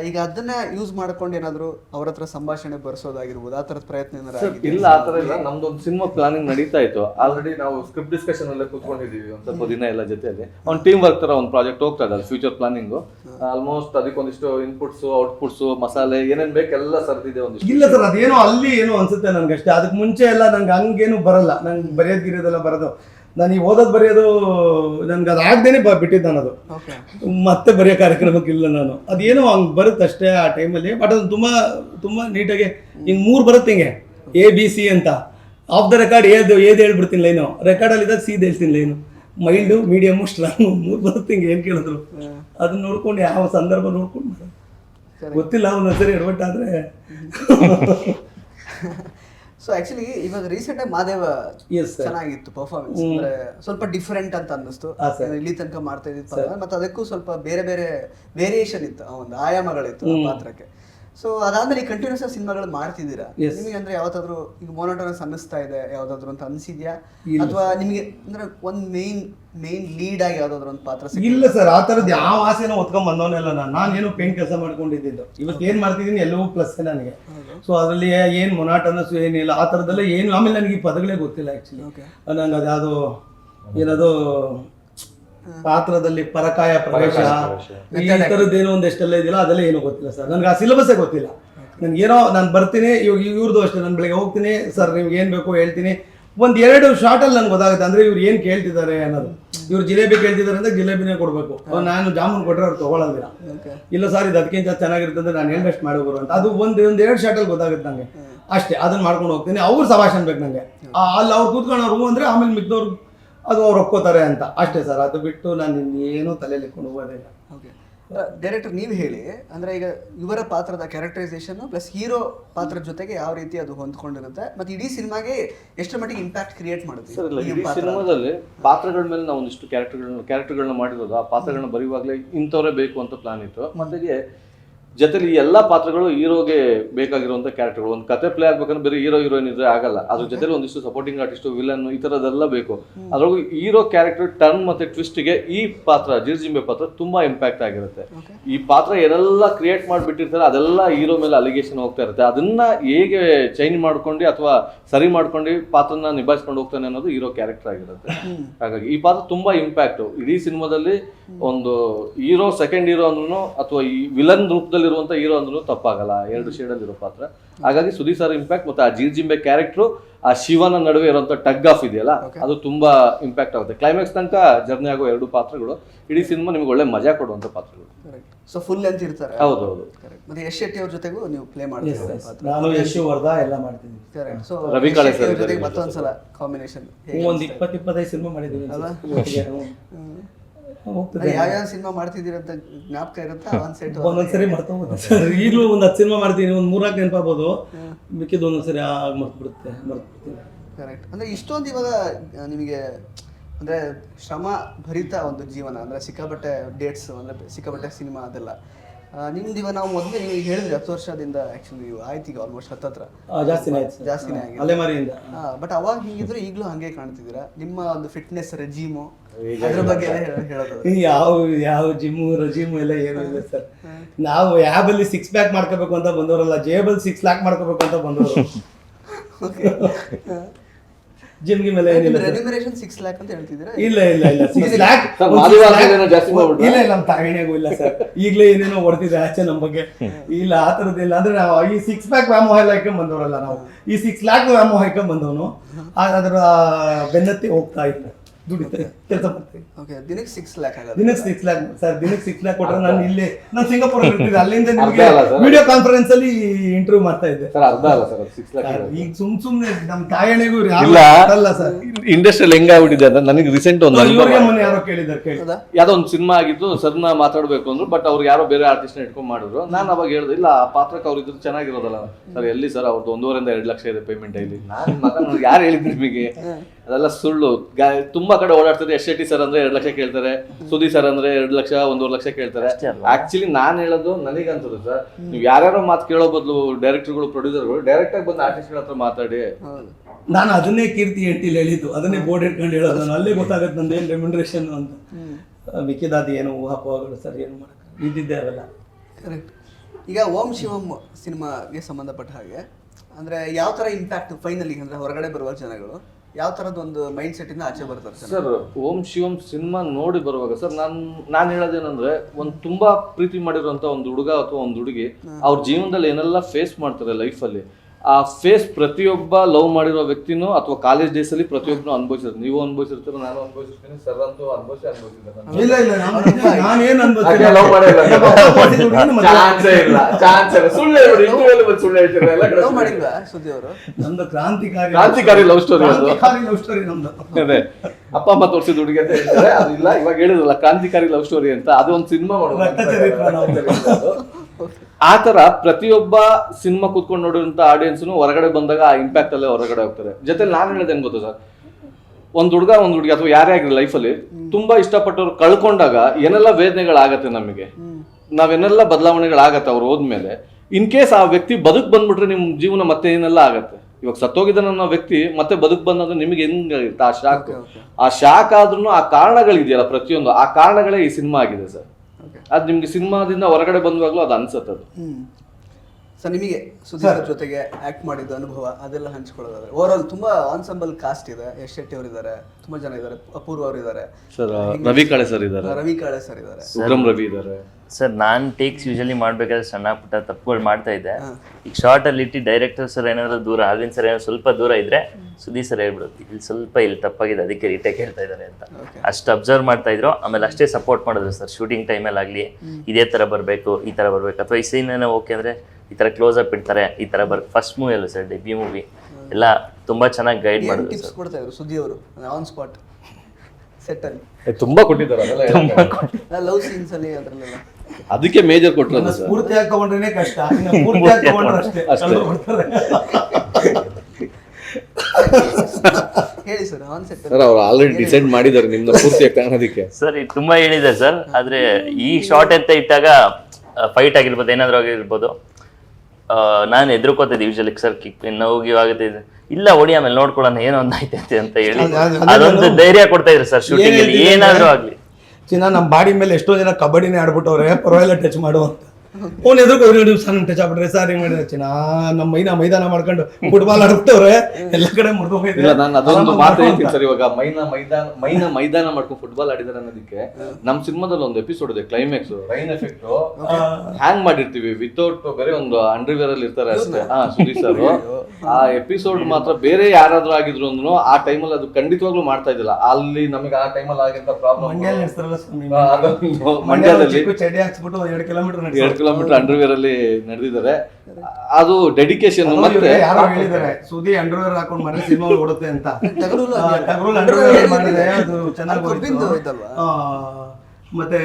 ಈಗ ಅದನ್ನ ಯೂಸ್ ಮಾಡ್ಕೊಂಡು ಏನಾದ್ರು ಅವ್ರ ಹತ್ರ ಸಂಭಾಷಣೆ ಬರ್ಸೋದಾಗಿರ್ಬೋದು ಆ ತರದ ಪ್ರಯತ್ನ ಏನಾದ್ರು ಇಲ್ಲ ಇಲ್ಲ ತರ ಇಲ್ಲ. ನಮ್ದೊಂದು ಸಿನಿಮಾ ಪ್ಲಾನಿಂಗ್ ನಡೀತಾ ಇತ್ತು. ಆಲ್ರೆಡಿ ನಾವು ಸ್ಕ್ರಿಪ್ಟ್ ಡಿಸ್ಕಷನ್ ಅಲ್ಲೇ ಕುತ್ಕೊಂಡಿದೀವಿ ಒಂದ್ ಸ್ವಲ್ಪ ದಿನ ಎಲ್ಲ ಜೊತೆಯಲ್ಲಿ. ಒಂದು ಟೀಮ್ ವರ್ಕ್ ತರ ಒಂದು ಪ್ರಾಜೆಕ್ಟ್ ಹೋಗ್ತಾ ಇದೆ ಫ್ಯೂಚರ್ ಪ್ಲಾನಿಂಗ್ ಆಲ್ಮೋಸ್ಟ್ ಅದಕ್ಕೊಂದಿಷ್ಟು ಇನ್ಪುಟ್ಸ್ ಔಟ್ಪುಟ್ಸ್ ಮಸಾಲೆ ಏನೇನ್ ಬೇಕೆಲ್ಲ ಸರ್ದಿದೆ ಒಂದಿಷ್ಟು. ಇಲ್ಲ ಸರ್ ಅದೇನೋ ಅಲ್ಲಿ ಏನೋ ಅನ್ಸುತ್ತೆ ನನ್ಗೆ ಅಷ್ಟೇ. ಅದಕ್ಕೆ ಮುಂಚೆ ಎಲ್ಲ ನಂಗೆ ಹಂಗೇನು ಬರಲ್ಲ. ನಂಗೆ ಬರೆಯೋದಿರೋದೆಲ್ಲ ಬರೋದು. ನಾನು ಈ ಓದೋದು ಬರೆಯೋದು ನನ್ಗೆ ಅದು ಆಗ್ದೇನೆ ಬ ಬಿಟ್ಟಿದ್ದು ನಾನು ಅದು. ಓಕೆ. ಮತ್ತೆ ಬರೆಯೋ ಕಾರ್ಯಕ್ರಮಕ್ಕಿಲ್ಲ ನಾನು. ಅದೇನೋ ಹಂಗೆ ಬರುತ್ತೆ ಅಷ್ಟೇ ಆ ಟೈಮಲ್ಲಿ ಬಟ್ ಅದು ತುಂಬ ತುಂಬ ನೀಟಾಗಿ ಹಿಂಗೆ ಮೂರು ಬರುತ್ತೆ ಹಿಂಗೆ. ಎ ಬಿ ಸಿ ಅಂತ. ಆಫ್ ದ ರೆಕಾರ್ಡ್ ಏದು ಏದು ಹೇಳ್ಬಿಡ್ತೀನಿ ಲೈನು. ರೆಕಾರ್ಡಲ್ಲಿ ಇದ್ದಾಗ ಸಿ ಹೇಳ್ತೀನಿ ಲೈನು. ಮೈಲ್ಡು ಮೀಡಿಯಮು ಸ್ಟ್ರಾಂಗು ಮೂರು ಬರುತ್ತೆ ಹಿಂಗೆ ಏನು ಕೇಳಿದ್ರು. ಅದನ್ನ ನೋಡ್ಕೊಂಡು ಯಾವ ಸಂದರ್ಭ ನೋಡ್ಕೊಂಡು ಗೊತ್ತಿಲ್ಲ ಗೊತ್ತಿಲ್ಲ ಸರಿ ಎಡವಟ್ಟ ಆದರೆ. ಸೊ ಆಕ್ಚುಲಿ ಇವಾಗ ರೀಸೆಂಟ್ ಆಗಿ ಮಾದೇವ. ಚೆನ್ನಾಗಿತ್ತು ಪರ್ಫಾರ್ಮೆನ್ಸ್ ಅಂದ್ರೆ ಸ್ವಲ್ಪ ಡಿಫ್ರೆಂಟ್ ಅಂತ ಅನ್ನಿಸ್ತು. ಇಲ್ಲಿ ತನಕ ಮಾಡ್ತಾ ಇದ್ದಿದ್ದು ಮತ್ತೆ ಅದಕ್ಕೂ ಸ್ವಲ್ಪ ಬೇರೆ ಬೇರೆ ವೇರಿಯೇಷನ್ ಇತ್ತು. ಒಂದು ಆಯಾಮಗಳಿತ್ತು ಪಾತ್ರಕ್ಕೆ. ಸೊ ಅದಾದ್ಮೇಲೆ ಕಂಟಿನ್ಯೂಸ್ ಸಿನಿಮಾಗಳು ಮಾಡ್ತಿದ್ದೀರಾ. ನಿಮಗೆ ಅಂದ್ರೆ ಯಾವತ್ತಾದ್ರೂ ಈಗ ಮೋನೋಟೋನಸ್ ಅನ್ನಿಸ್ತಾ ಇದೆ ಯಾವ್ದಾದ್ರು ಅಂತ ಅನ್ಸಿದ್ಯಾ? ಅಥವಾ ನಿಮಗೆ ಅಂದ್ರೆ ಒಂದ್ ಮೇನ್ ಮೇನ್ ಲೀಡ್ ಆಗಿ ಯಾವ್ದಾದ್ರು ಒಂದು ಪಾತ್ರ? ಇಲ್ಲ ಸರ್ ಆ ಥರದ್ದು ಯಾವ ಆಸೆನೂ ಹೊತ್ಕೊಂಡ್ ಬಂದವನಲ್ಲ ನಾನು. ನಾನೇನು ಪೇಂಟ್ ಕೆಲಸ ಮಾಡ್ಕೊಂಡಿದ್ದು ಇವತ್ತು ಏನ್ ಮಾಡ್ತಿದ್ದೀನಿ ಎಲ್ಲವೂ ಪ್ಲಸ್ ನನಗೆ. ಸೊ ಅದರಲ್ಲಿ ಏನು ಮೊನಾಟನಸ್ ಏನಿಲ್ಲ ಆ ಥರದ್ದೆಲ್ಲ ಏನು ಆಮೇಲೆ ನನಗೆ ಈ ಪದಗಳೇ ಗೊತ್ತಿಲ್ಲ ಆಕ್ಚುಲಿ. ನಂಗೆ ಅದ್ಯಾವುದು ಏನದು ಪಾತ್ರದಲ್ಲಿ ಪರಕಾಯ ಪ್ರವೇಶ. ಈ ಥರದ್ದೇನೋ ಒಂದೆಷ್ಟೆಲ್ಲ ಇದೆಯಲ್ಲ ಅದೆಲ್ಲ ಏನೂ ಗೊತ್ತಿಲ್ಲ ಸರ್. ನನಗೆ ಆ ಸಿಲೆಬಸ್ಸೇ ಗೊತ್ತಿಲ್ಲ. ನನ್ಗೆ ಏನೋ ನಾನು ಬರ್ತೀನಿ ಇವಾಗ ಇವ್ರದ್ದು ಅಷ್ಟೇ ನಾನು ಬೆಳಗ್ಗೆ ಹೋಗ್ತೀನಿ ಸರ್ ನಿಮ್ಗೆ ಏನು ಬೇಕು ಹೇಳ್ತೀನಿ. ಒಂದು ಎರಡು ಶಾರ್ಟಲ್ಲಿ ನನಗೆ ಗೊತ್ತಾಗುತ್ತೆ ಅಂದರೆ ಇವ್ರು ಏನು ಕೇಳ್ತಿದ್ದಾರೆ ಅನ್ನೋದು. ಇವ್ರು ಜಿಲೇಬಿ ಕೇಳ್ತಿದ್ದಾರೆ ಅಂದ್ರೆ ಜಿಲೇಬಿನೇ ಕೊಡಬೇಕು. ನಾನು ಜಾಮೂನ್ ಕೊಟ್ಟರೆ ಅವ್ರು ತೊಗೊಳೋದಿಲ್ಲ ಇಲ್ಲ ಸರ್ ಇದು ಅದಕ್ಕಿಂತ ಚೆನ್ನಾಗಿರುತ್ತೆ ಅಂದ್ರೆ ನಾನು ಇನ್ವೆಸ್ಟ್ ಮಾಡೋರು ಅಂತ. ಅದು ಒಂದು ಒಂದು ಎರಡು ಶಾರ್ಟಲ್ಲಿ ಗೊತ್ತಾಗುತ್ತೆ ನನಗೆ ಅಷ್ಟೇ ಅದನ್ನ ಮಾಡ್ಕೊಂಡು ಹೋಗ್ತೀನಿ. ಅವ್ರು ಸಭಾಷಣ ಬೇಕು ನನಗೆ ಅಲ್ಲಿ ಅವ್ರು ಕೂತ್ಕೊಂಡು ಅವ್ರು ಹ್ಞೂ ಅಂದ್ರೆ ಆಮೇಲೆ ಮಿಕ್ದವ್ರು ಅದು ಅವ್ರು ಒಪ್ಕೋತಾರೆ ಅಂತ. ಅಷ್ಟೇ ಸರ್ ಅದು ಬಿಟ್ಟು ನಾನು ಇನ್ನೇನು ತಲೆಯಲ್ಲಿ ಕೊಂಡು ಹೋಗೋದಿಲ್ಲ ಓಕೆ ಡೈರೆಕ್ಟರ್ ನೀವು ಹೇಳಿ ಅಂದ್ರೆ ಈಗ ಇವರ ಪಾತ್ರದ ಕ್ಯಾರೆಕ್ಟರೈಸೇಷನ್ ಪ್ಲಸ್ ಹೀರೋ ಪಾತ್ರದ ಜೊತೆಗೆ ಯಾವ ರೀತಿ ಅದು ಹೊಂದ್ಕೊಂಡಿರುತ್ತೆ ಮತ್ತೆ ಇಡೀ ಸಿನಿಮಾಗೆ ಎಷ್ಟು ಮಟ್ಟಿಗೆ ಇಂಪ್ಯಾಕ್ಟ್ ಕ್ರಿಯೇಟ್ ಮಾಡುತ್ತೆ ಸರ್ ಇಲ್ಲ ಈ ಇಡೀ ಪಾತ್ರ? ಸಿನಿಮಾದಲ್ಲಿ ಪಾತ್ರಗಳ ಮೇಲೆ ನಾವು ಒಂದಿಷ್ಟು ಕ್ಯಾರೆಕ್ಟರ್ಗಳನ್ನ ಕ್ಯಾರೆಕ್ಟರ್ಗಳನ್ನ ಮಾಡಿರೋದು ಆ ಪಾತ್ರಗಳನ್ನ ಬರೆಯುವಾಗಲೇ ಇಂಥವರೇ ಬೇಕು ಅಂತ ಪ್ಲಾನ್ ಇತ್ತು. ಮತ್ತೆಗೆ ಜೊತೆಲಿ ಈ ಎಲ್ಲಾ ಪಾತ್ರಗಳು ಹೀರೋಗೆ ಬೇಕಾಗಿರುವಂತ ಕ್ಯಾರೆಕ್ಟರ್ಗಳು ಒಂದು ಕತೆ ಪ್ಲೇ ಆಗ್ಬೇಕಂದ್ರೆ ಬೇರೆ ಹೀರೋ ಹೀರೋಯಿನ್ ಇದ್ರೆ ಆಗಲ್ಲ. ಅದ್ರ ಜೊತೆಲಿ ಒಂದಿಷ್ಟು ಸಪೋರ್ಟಿಂಗ್ ಆರ್ಟಿಸ್ಟ್ ವಿಲನ್ ಈ ತರದೆಲ್ಲ ಬೇಕು. ಅದ್ರೊಳಗೆ ಹೀರೋ ಕ್ಯಾರೆಕ್ಟರ್ ಟರ್ನ್ ಮತ್ತೆ ಟ್ವಿಸ್ಟ್ಗೆ ಗೆ ಈ ಪಾತ್ರ ಜಿರ್ಜಿಂಬೆ ಪಾತ್ರ ತುಂಬಾ ಇಂಪ್ಯಾಕ್ಟ್ ಆಗಿರುತ್ತೆ. ಈ ಪಾತ್ರ ಏನೆಲ್ಲ ಕ್ರಿಯೇಟ್ ಮಾಡಿಬಿಟ್ಟಿರ್ತಾರೆ ಅದೆಲ್ಲ ಹೀರೋ ಮೇಲೆ ಅಲಿಗೇಷನ್ ಹೋಗ್ತಾ ಇರುತ್ತೆ. ಅದನ್ನ ಹೇಗೆ ಚೇಂಜ್ ಮಾಡ್ಕೊಂಡು ಅಥವಾ ಸರಿ ಮಾಡ್ಕೊಂಡು ಪಾತ್ರನ ನಿಭಾಯಿಸ್ಕೊಂಡು ಹೋಗ್ತಾನೆ ಅನ್ನೋದು ಹೀರೋ ಕ್ಯಾರೆಕ್ಟರ್ ಆಗಿರುತ್ತೆ. ಹಾಗಾಗಿ ಈ ಪಾತ್ರ ತುಂಬಾ ಇಂಪ್ಯಾಕ್ಟ್ ಇಡೀ ಸಿನಿಮಾದಲ್ಲಿ ಒಂದು ಹೀರೋ ಸೆಕೆಂಡ್ ಹೀರೋ ಅಂದ್ರೂ ಅಥವಾ ಈ ವಿಲನ್ ರೂಪದಲ್ಲಿರುವಂತ ಹೀರೋ ಅಂದ್ರೂ ತಪ್ಪಾಗಲ್ಲ ಎರಡು ಅಲ್ಲಿ ಇರೋ ಪಾತ್ರ. ಹಾಗಾಗಿ ಸುದೀಪ್ ಸರ್ ಇಂಪ್ಯಾಕ್ಟ್ ಮತ್ತೆ ಆ ಜೀರ್ಜಿಂಬೆ ಕ್ಯಾರೆಕ್ಟರ್ ಆ ಶಿವನ ನಡುವೆ ಇರುವಂತ ಟಗ್ ಆಫ್ ಇದೆಯಲ್ಲ ಅದು ತುಂಬಾ ಇಂಪ್ಯಾಕ್ಟ್ ಆಗುತ್ತೆ. ಕ್ಲೈಮ್ಯಾಕ್ಸ್ ತನಕ ಜರ್ನಿ ಆಗೋ ಎರಡು ಪಾತ್ರಗಳು ಇಡೀ ಸಿನಿಮಾ ನಿಮ್ಗೆ ಒಳ್ಳೆ ಮಜಾ ಕೊಡುವಂತ ಪಾತ್ರಗಳು. ಸೊ ಫುಲ್ ಲೆಂತ್ ಇರ್ತಾರೆ. ಹೌದು ಹೌದು ಮತ್ತೆ ಯಶ್ ಶೆಟ್ಟಿ ಅವ್ರ ಜೊತೆಗೂ ನೀವು ಪ್ಲೇ ಮಾಡ್ತೀವಿ ಪಾತ್ರ? ನಾನು ಯಶು ವರ್ಧ ಎಲ್ಲ ಮಾಡ್ತೀನಿ correct so Ravi Kale sir ಜೊತೆಗೆ. ಮತ್ತೊಂದ್ಸಲ ಕಾಂಬಿನೇಷನ್ ಒಂದು ಇಪ್ಪತ್ತು ಇಪ್ಪತ್ತೈದು ಸಿನಿಮಾ ಮಾಡಿದ್ದೀವಿ ಹ್ಮ್. ಹೋಗ್ತದೆ. ಯಾವ್ಯಾವ ಸಿನಿಮಾ ಮಾಡ್ತಿದ್ದೀರ ಅಂತ ಜ್ಞಾಪಕ ಇರುತ್ತಾ? ಒಂದ್ ಸೆಟ್ ಒಂದೊಂದ್ಸರಿ ಮರ್ತೋಗುತ್ತೆ. ಸರ್ ಈಗಲೂ ಒಂದು ಹತ್ತು ಸಿನಿಮಾ ಮಾಡ್ತೀನಿ ಒಂದು ಮೂರ್ನಾಲ್ಕು ನೆನಪಾಗ್ಬೋದು. ಮಿಕ್ಕಿದ್ದು ಒಂದೊಂದ್ಸರಿ ಆಗ ಮರ್ತ್ಬಿಡುತ್ತೆ ಮರ್ತ್ಬಿಡ್ತೀನಿ. ಕರೆಕ್ಟ್ ಅಂದ್ರೆ ಇಷ್ಟೊಂದು ಇವಾಗ ನಿಮಗೆ ಅಂದ್ರೆ ಶ್ರಮ ಭರಿತ ಒಂದು ಜೀವನ ಅಂದ್ರೆ ಸಿಕ್ಕಾಪಟ್ಟೆ ಡೇಟ್ಸ್ ಅಂದ್ರೆ ಸಿಕ್ಕಾಪಟ್ಟೆ ಸಿನಿಮಾ ಅದೆಲ್ಲ. ನಿಮ್ದು ಇವಾಗ ನಾವು ಮೊದಲೇ ನೀವು ಹೇಳಿದ್ರೆ ಹತ್ತು ವರ್ಷದಿಂದ ಆಕ್ಚುಲಿ ಆಯ್ತು ಈಗ ಆಲ್ಮೋಸ್ಟ್ ಹತ್ತತ್ರ ಜಾಸ್ತಿನೇ ಆಯ್ತು ಜಾಸ್ತಿನೇ ಆಗಿದೆ. ಅಲೆಮಾರಿಯಿಂದ ಬಟ್ ಅವಾಗ ಹಿಂಗಿದ್ರು ಈಗಲೂ ಹಂಗೆ ಕಾಣ್ತಿದ್ದೀರಾ? ನಿಮ್ಮ ಒಂದು ಫಿಟ್ನೆಸ್ ರೆಜೀಮು ಅದ್ರ ಬಗ್ಗೆ ಹೇಳೋದು. ಯಾವ ಯಾವ ಜಿಮ್ಮು ರಜಿಮು ಎಲ್ಲ ಏನು ಇಲ್ಲ ಸರ್. ನಾವು ಯಾಬಲ್ಲಿ ಸಿಕ್ಸ್ ಪ್ಯಾಕ್ ಮಾಡ್ಕೋಬೇಕು ಅಂತ ಬಂದವರಲ್ಲ ಜೇಬಲ್ ಸಿಕ್ಸ್ ಲ್ಯಾಕ್ ಮಾಡ್ಕೋಬೇಕು ಅಂತ ಬಂದವರು. ಜಿಮ್ ಗಿಮ್ ಎಲ್ಲ ಏನಿಲ್ಲ. ಸರ್. ರೆನ್ಯುಮರೇಷನ್ ಸಿಕ್ಸ್ ಲ್ಯಾಕ್ ಅಂತ ಹೇಳ್ತಿದ್ದೀರಾ? ಇಲ್ಲ ಇಲ್ಲ ಇಲ್ಲ. ಸರ್, ಜಾಸ್ತಿ ಮಾಡ್ಬಿಟ್ರಾ? ಇಲ್ಲ ಇಲ್ಲ ನಮ್ಮ ಇಲ್ಲ ಸರ್. ಈಗಲೇ ಏನೇನೋ ಹೊಡ್ತಿದೆ ಆಚೆ ನಮ್ಮ ಬಗ್ಗೆ. ಇಲ್ಲ ಆ ಥರದ್ದಿಲ್ಲ ಅಂದ್ರೆ ನಾವು ಈ ಸಿಕ್ಸ್ ಪ್ಯಾಕ್ ವ್ಯಾಮೋಹ ಎಲ್ಲ ಹಾಕೊಂಡ್ ಬಂದವರಲ್ಲ ನಾವು. ಈ ಸಿಕ್ಸ್ ಲ್ಯಾಕ್ ವ್ಯಾಮೋಹ ಹಾಕೊಂಡ್ ಬಂದವನು. ಅದರ ಬೆನ್ನತ್ತಿ ಹೋಗ್ತಾ ಇತ್ತು ದುಡಿತೆ ಕೆಲಸ ಮಾಡ್ತೀವಿ ಓಕೆ ದಿನಕ್ಕೆ ಸಿಕ್ಸ್ ಲ್ಯಾಕ್ ಆಗೋದು ದಿನಕ್ಕೆ ಸಿಕ್ಸ್ ಲ್ಯಾಕ್ ಸರ್ ದಿನಕ್ಕೆ ಸಿಕ್ಸ್ ಲ್ಯಾಕ್ ಕೊಟ್ರೆ ನಾನು ಇಲ್ಲಿ ನಾನು ಸಿಂಗಾಪುರ ಇರ್ತಿದ್ದೆ ಅಲ್ಲಿಂದ ನಿಮಗೆ. ವಿಡಿಯೋ ಕಾನ್ಫರೆನ್ಸ್ ಅಲ್ಲಿ ಇಂಟರ್ವ್ಯೂ ಮಾಡ್ತಾ ಇದ್ದೆ. ಸರ್ ಅರ್ಧ ಅಲ್ಲ ಸರ್ ಸಿಕ್ಸ್ ಲ್ಯಾಕ್ ಈಗ ಸುಮ್ ಸುಮ್ನೆ ನಮ್ಮ ತಾಯಣೆಗೂ ಇಲ್ಲ. ಅಲ್ಲ ಸರ್ ಇಂಡಸ್ಟ್ರಿಯಲ್ ಹೆಂಗಾಗ್ಬಿಟ್ಟಿದೆ ಅಂತ ನನಗೆ ರೀಸೆಂಟ್ ಒಂದು ಇವ್ರಿಗೆ ಮೊನ್ನೆ ಯಾರೋ ಕೇಳಿದ್ದಾರೆ ಕೇಳಿ. ಹೌದಾ? ಯಾವ್ದೋ ಒಂದು ಸಿನಿಮಾ ಆಗಿತ್ತು ಸರ್ನ ಮಾತಾಡ್ಬೇಕು ಅಂದ್ರು ಬಟ್ ಅವ್ರು ಯಾರೋ ಬೇರೆ ಆರ್ಟಿಸ್ಟ್ ಇಟ್ಕೊಂಡ್ ಮಾಡಿದ್ರು. ನಾನು ಅವಾಗ ಹೇಳ್ದೆ ಇಲ್ಲ ಆ ಪಾತ್ರಕ್ಕೆ ಅವ್ರು ಇದ್ರು ಚೆನ್ನಾಗಿರೋದಲ್ಲ. ಸರ್ ಎಲ್ಲಿ ಸರ್ ಅವ್ರದ್ದು ಒಂದೂವರೆಯಿಂದ ಎರಡು ಲಕ್ಷ ಇದೆ ಪೇಮೆಂಟ್ ಇಲ್ಲಿ ನಾನು ಯಾರು ಹೇಳಿದ್ರು ನಿಮಗೆ? ಅದೆಲ್ಲ ಸುಳ್ಳು. ತುಂಬಾ ಕಡೆ ಓಡಾಡ್ತಿದೆ ಎಸ್ ಟಿ ಸರ್ ಅಂದ್ರೆ ಎರಡು ಲಕ್ಷ ಕೇಳ್ತಾರೆ ಸುದೀಪ್ ಸರ್ ಅಂದ್ರೆ ಎರಡು ಲಕ್ಷ ಒಂದೂವರೆ ಲಕ್ಷ ಕೇಳ್ತಾರೆ. ಆಕ್ಚುಲಿ ನಾನು ಹೇಳೋದು ನನಗೆ ಅನ್ಸುತ್ತೆ ಸರ್ ನೀವು ಯಾರ್ಯಾರೋ ಮಾತು ಕೇಳೋ ಬದಲು ಡೈರೆಕ್ಟರ್ಗಳು ಪ್ರೊಡ್ಯೂಸರ್ಗಳು ಡೈರೆಕ್ಟ್ ಆಗಿ ಬಂದು ಆರ್ಟಿಸ್ಟ್ಗಳ ಹತ್ರ ಮಾತಾಡಿ. ಹೌದು. ನಾನು ಅದನ್ನೇ ಕೀರ್ತಿ ಎಂಟಿಲಿ ಹೇಳಿದ್ದು ಅದನ್ನೇ ಬೋರ್ಡ್ ಇಟ್ಕೊಂಡು ಹೇಳೋದು ನಾನು ಅಲ್ಲೇ ಗೊತ್ತಾಗುತ್ತೆ ನಂದೇನು ರೆಮ್ಯುನರೇಷನ್ ಅಂತ. ಮಿಕ್ಕಿದಾದ ಏನು ಊಹಾಪೋಹಗಳು ಸರ್ ಏನು ಮಾಡಕ್ಕೆ ಇದ್ದಿದ್ದೆ ಅವೆಲ್ಲ. ಕರೆಕ್ಟ್ ಈಗ ಓಂ ಶಿವಂ ಸಿನಿಮಾಗೆ ಸಂಬಂಧಪಟ್ಟ ಹಾಗೆ ಅಂದ್ರೆ ಯಾವ ತರ ಇಂಪ್ಯಾಕ್ಟ್ ಫೈನಲಿ ಅಂದ್ರೆ ಹೊರಗಡೆ ಬರುವ ಜನಗಳು? ಯಾವ ತರದ ಒಂದು ಮೈಂಡ್ ಸೆಟ್ ಇಂದ ಆಚೆ ಬರ್ತಾರೆ? ಸರ್ ಓಂ ಶಿವಂ ಸಿನಿಮಾ ನೋಡಿ ಬರುವಾಗ ಸರ್ ನಾನ್ ನಾನ್ ಹೇಳೋದೇನಂದ್ರೆ ಒಂದ್ ತುಂಬಾ ಪ್ರೀತಿ ಮಾಡಿರುವಂತ ಒಂದು ಹುಡುಗ ಅಥವಾ ಒಂದು ಹುಡುಗಿ ಅವ್ರ ಜೀವನದಲ್ಲಿ ಏನೆಲ್ಲ ಫೇಸ್ ಮಾಡ್ತಾರೆ ಲೈಫ್ ಅಲ್ಲಿ ಆ ಫೇಸ್ ಪ್ರತಿಯೊಬ್ಬ ಲವ್ ಮಾಡಿರೋ ವ್ಯಕ್ತಿನೂ ಅಥವಾ ಕಾಲೇಜ್ ಡೇಸ್ ಅಲ್ಲಿ ಪ್ರತಿಯೊಬ್ಬನು ಅನುಭವಿಸಿದ್ರು ನೀವು ಅನುಭವಿಸಿರ್ತೀರ ನಾನು ಅನುಭವಿಸಿರ್ತೀನಿ ಸರ್ ಅಂತೂ ಅನುಭವಿಸಿ ಅನುಭವಿಸಿದ್ದಾರೆ ಇಲ್ಲ ಇಲ್ಲ ನಾನೇನ್. ಚಾನ್ಸೇ ಚಾನ್ಸ್ ಸುಳ್ಳು ಬಂದು ಸುಳ್ಳು ಎಲ್ಲ ಲವ್ ಮಾಡಿಲ್ವಾ ಸುದ್ದಿ ಅವರು? ನಮ್ದು ಕ್ರಾಂತಿಕಾರಿ ಕ್ರಾಂತಿಕಾರಿ ಲವ್ ಅದು. ಕ್ರಾಂತಿಕಾರಿ ಲವ್ ಸ್ಟೋರಿ ನಮ್ದು. ಅದೇ. ಅಪ್ಪ ಅಮ್ಮ ತೋರಿಸಿದ ಹುಡುಗಿ ಅಂತ ಹೇಳ್ತಾರೆ. ಅದು ಇಲ್ಲ ಇವಾಗ ಹೇಳಿದ್ರಲ್ಲ ಕ್ರಾಂತಿಕಾರಿ ಲವ್ ಸ್ಟೋರಿ ಅಂತ. ಅದು ಒಂದು ಸಿನಿಮಾ ಮಾಡೋದು. ಆ ತರ ಪ್ರತಿಯೊಬ್ಬ ಸಿನಿಮಾ ಕೂತ್ಕೊಂಡು ನೋಡಿರುವಂತ ಆಡಿಯನ್ಸ್ ಹೊರಗಡೆ ಬಂದಾಗ ಆ ಇಂಪ್ಯಾಕ್ಟ್ ಅಲ್ಲೇ ಹೊರಗಡೆ ಹೋಗ್ತಾರೆ. ಜೊತೆ ನಾನು ಹೇಳಿದೆ ಹೆಂಗ್ ಗೊತ್ತಾ ಸರ್? ಒಂದ್ ಹುಡುಗ ಒಂದ್ ಹುಡುಗಿ ಅಥವಾ ಯಾರೇ ಆಗಿರಲಿ ಲೈಫಲ್ಲಿ ತುಂಬಾ ಇಷ್ಟಪಟ್ಟವ್ರು ಕಳ್ಕೊಂಡಾಗ ಏನೆಲ್ಲ ವೇದನೆಗಳಾಗತ್ತೆ ನಮಗೆ? ನಾವೇನೆಲ್ಲ ಬದಲಾವಣೆಗಳಾಗತ್ತೆ ಅವ್ರು ಹೋದ್ಮೇಲೆ? ಇನ್ ಕೇಸ್ ಆ ವ್ಯಕ್ತಿ ಬದುಕ್ ಬಂದ್ಬಿಟ್ರೆ ನಿಮ್ ಜೀವನ ಮತ್ತೆ ಏನೆಲ್ಲ ಆಗತ್ತೆ? ಇವಾಗ ಸತ್ತೋಗಿದ್ದ ನನ್ನ ವ್ಯಕ್ತಿ ಮತ್ತೆ ಬದುಕ್ ಬಂದಂದ್ರೆ ನಿಮಗೆ ಹೆಂಗಿರುತ್ತೆ ಆ ಶಾಕ್ ಆ ಶಾಕ್ ಆದ್ರೂ ಆ ಕಾರಣಗಳಿದೆಯಲ್ಲ ಪ್ರತಿಯೊಂದು ಆ ಕಾರಣಗಳೇ ಈ ಸಿನಿಮಾ ಆಗಿದೆ ಸರ್. ಅದ್ ನಿಮ್ಗೆ ಸಿನಿಮಾದಿಂದ ಹೊರಗಡೆ ಬಂದಾಗ್ಲೂ ಅದು ಅನ್ಸತ್ತೆ ಅದು ಸರ್ ನಿಮಗೆ ಸುದೀಪ್ ಅವ್ರ ಜೊತೆಗೆ ಆಕ್ಟ್ ಮಾಡಿದ ಅನುಭವ ಅದೆಲ್ಲ ಹಂಚ್ಕೊಳ್ಳೋದಾದ್ರೆ. ಓವರ್ ಆಲ್ ತುಂಬಾ ಆನ್ಸಂಬಲ್ ಕಾಸ್ಟ್ ಇದೆ. ಯಶ್ ಶೆಟ್ಟಿ ಅವರು ಇದ್ದಾರೆ ತುಂಬಾ ಜನ ಇದ್ದಾರೆ. ಅಪೂರ್ವ ಅವರು ಇದ್ದಾರೆ ಸರ್ ರವಿ ಕಾಳೆ ಸರ್ ಇದ್ದಾರೆ. ರವಿ ಕಾಳೆ ಸರ್ ಇದ್ದಾರೆ. ಉಗ್ರಂ ರವಿ ಇದ್ದಾರೆ. ಸರ್ ನಾನು ಟೇಕ್ಸ್ ಯೂಶಲಿ ಮಾಡ್ಬೇಕಾದ್ರೆ ಸಣ್ಣ ಪುಟ್ಟ ತಪ್ಪುಗಳು ಮಾಡ್ತಾ ಇದ್ದೆ. ಈಗ ಶಾರ್ಟ್ ಅಲ್ಲಿ ಇಟ್ಟು ಡೈರೆಕ್ಟರ್ ಸರ್ ಏನಾದ್ರು ದೂರ ಆಗಿನ ಸರ್ ಏನಾದ್ರು ಸ್ವಲ್ಪ ದೂರ ಇದ್ರೆ ಸುದೀಪ್ ಸರ್ ಹೇಳ್ಬಿಡುತ್ತೆ. ಇಲ್ಲಿ ಸ್ವಲ್ಪ ಇಲ್ಲಿ ತಪ್ಪಾಗಿದೆ ಅದಕ್ಕೆ ರೀಟೇಕ್ ಹೇಳ್ತಾ ಇದ್ದಾರೆ ಅಂತ. ಅಷ್ಟು ಅಬ್ಸರ್ವ್ ಮಾಡ್ತಾ ಇದ್ರು. ಆಮೇಲೆ ಅಷ್ಟೇ ಸಪೋರ್ಟ್ ಮಾಡಿದ್ರು ಸರ್ ಶೂಟಿಂಗ್ ಟೈಮಲ್ಲಿ ಆಗಲಿ ಇದೇ ಥರ ಬರಬೇಕು ಈ ಥರ ಬರಬೇಕು. ಅಥವಾ ಈ ಸೀನ್ ಏನೋ ಓಕೆ ಅಂದರೆ ಈ ತರ ಕ್ಲೋಸ್ ಅಪ್ ಇಡ್ತಾರೆ ಈ ತರ ಬರ್ ಫಸ್ಟ್ ಮೂವಿ ಅಲ್ಲ ಸರ್ ಡೆಬ್ಯೂ ಮೂವಿ ಎಲ್ಲ ತುಂಬಾ ಚೆನ್ನಾಗಿ ಗೈಡ್ ಮಾಡಿದ್ರು ಟಿಪ್ಸ್ ಸರ್. ಕೊಡ್ತಾ ಇದ್ರು ಸುದ್ದಿ ಅವರು? ಆನ್ ಸ್ಪಾಟ್ ಸೆಟ್ ಅಲ್ಲಿ. ಏ, ತುಂಬಾ ಕೊಟ್ಟಿದ್ದಾರೆ ಅದೆಲ್ಲ. ಲವ್ ಸೀನ್ಸ್ ಅಲ್ಲಿ ಅದ್ರಲ್ಲೆಲ್ಲ. ಅದಕ್ಕೆ ಮೇಜರ್ ಕೊಟ್ಟಿರೋದು ಸರ್? ಪೂರ್ತಿಯಾಗಿ ತಗೊಂಡ್ರೇನೆ ಕಷ್ಟ. ಇನ್ನು ಪೂರ್ತಿಯಾಗಿ ತಗೊಂಡ್ರೆ ಅಷ್ಟೇ ಅಷ್ಟೇ. ಕಳ್ದು ಬಿಡ್ತಾರೆ. ಹೇಳಿ ಸರ್ ಆನ್ ಸೆಟ್ ಸರ್ ಅವ್ರು ಆಲ್ರೆಡಿ ಡಿಸೈಡ್ ಮಾಡಿದ್ದಾರೆ ನಿಮ್ನ ಪೂರ್ತಿಯಾಗಿ ಕಾಣೋದಕ್ಕೆ ಸರ್ ಇದು ತುಂಬಾ ಹೇಳಿದೆ ಸರ್. ಆದ್ರೆ ಈ ಶಾರ್ಟ್ ಅಂತ ಇಟ್ಟಾಗ ಫೈಟ್ ಆಗಿರ್ಬೋದು ಏನಾದ್ರು ಆಗಿರ್ಬೋದು ನಾನು ಎದುರ್ಕೋತಿದ್ದೆ ಯೂಶಲಿ ಸರ್ ಕಿಕ್ ನೋವು ಹೋಗಿ ಆಗುತ್ತೆ. ಇಲ್ಲ ಓಡಿ ಆಮೇಲೆ ನೋಡ್ಕೊಳ್ಳೋಣ ಏನೋ ಒಂದು ಐತೆ ಅಂತ ಹೇಳಿ. ಅದ್- ಅದ್- ಅದೊಂದು ಧೈರ್ಯ ಕೊಡ್ತಾ ಇದ್ರು ಸರ್ ಶೂಟಿಂಗ್? ಏನಾದ್ರೂ ಆಗ್ಲಿ. ಚಿನ್ನ ನಮ್ಮ ಬಾಡಿ ಮೇಲೆ ಎಷ್ಟೋ ಜನ ಕಬಡ್ಡಿನೇ ಆಡ್ಬಿಟ್ಟವ್ರೆ ಪರವಾಗಿಲ್ಲ ಟಚ್ ಮಾಡು ಅಂತ. ಅವ್ನು ಎದುರು ಸಣ್ಣ ಟಚ್ ಆಗ್ಬಿಟ್ರೆ ಹಿಂಗ್ ಮಾಡಿದ್ರೆ? ಚಿನ್ನ ನಮ್ಮ ಮೈನಾ ಮೈದಾನ ಮಾಡ್ಕೊಂಡು ಫುಟ್ಬಾಲ್ ಆಡ್ತವ್ರೆ ಎಲ್ಲ ಕಡೆ ಇಲ್ಲ ನಾನು ಅದೊಂದು ಮಾತು ಹೇಳ್ತೀನಿ ಸರ್ ಇವಾಗ. ಮೈನಾ ಮೈದಾನ ಮೈನಾ ಮೈದಾನ ಮಾಡ್ಕೊಂಡು ಫುಟ್ಬಾಲ್ ಆಡಿದಾರೆ ಅನ್ನೋದಕ್ಕೆ ನಮ್ ಸಿನಿಮಾದಲ್ಲಿ ಒಂದು ಎಪಿಸೋಡ್ ಇದೆ ಕ್ಲೈಮ್ಯಾಕ್ಸ್ ರೈನ್ ಎಫೆಕ್ಟ್ ಹ್ಯಾಂಗ್ ಮಾಡಿರ್ತೀವಿ ವಿತೌಟ್ ಬೇರೆ ಒಂದು ಅಂಡರ್ವೇರ್ ಅಲ್ಲಿ ಇರ್ತಾರೆ ಅಷ್ಟೇ. ಹಾ ಸುದೀಪ್ ಸರ್. ಆ ಎಪಿಸೋಡ್ ಮಾತ್ರ ಬೇರೆ ಯಾರಾದ್ರೂ ಆಗಿದ್ರು ಅಂದ್ರೂ ಆ ಟೈಮಲ್ಲಿ ಅದು ಖಂಡಿತವಾಗ್ಲೂ ಮಾಡ್ತಾ ಇದ್ದಿಲ್ಲ. ಅಲ್ಲಿ ನಮಗೆ ಆ ಟೈಮಲ್ಲಿ ಆಗಿದ್ದ ಪ್ರಾಬ್ಲಮ್ ಮಂಡ್ಯದಲ್ಲಿ ಎರಡು ಕಿಲೋಮೀಟರ್ ಎರಡು ಕಿಲೋಮೀಟರ್ ಅಂಡರ್ವೇರ್ ಅಲ್ಲಿ ನಡೆದಿದ್ದಾರೆ. ಅದು ಡೆಡಿಕೇಶನ್ ಮತ್ತೆ ಯಾರೋ ಹೇಳಿದ್ದಾರೆ ಸುದಿ ಅಂಡರ್ವೇರ್ ಹಾಕೊಂಡು ಮಾಡಿದ್ರೆ ಸಿನಿಮಾ ಓಡುತ್ತೆ ಅಂತ. underwear ಹೇಳಿದ್ರೆ ಮಾಡಿದ್ರೆ ಅದು ಚೆನ್ನಾಗಿ? ಮತ್ತೆ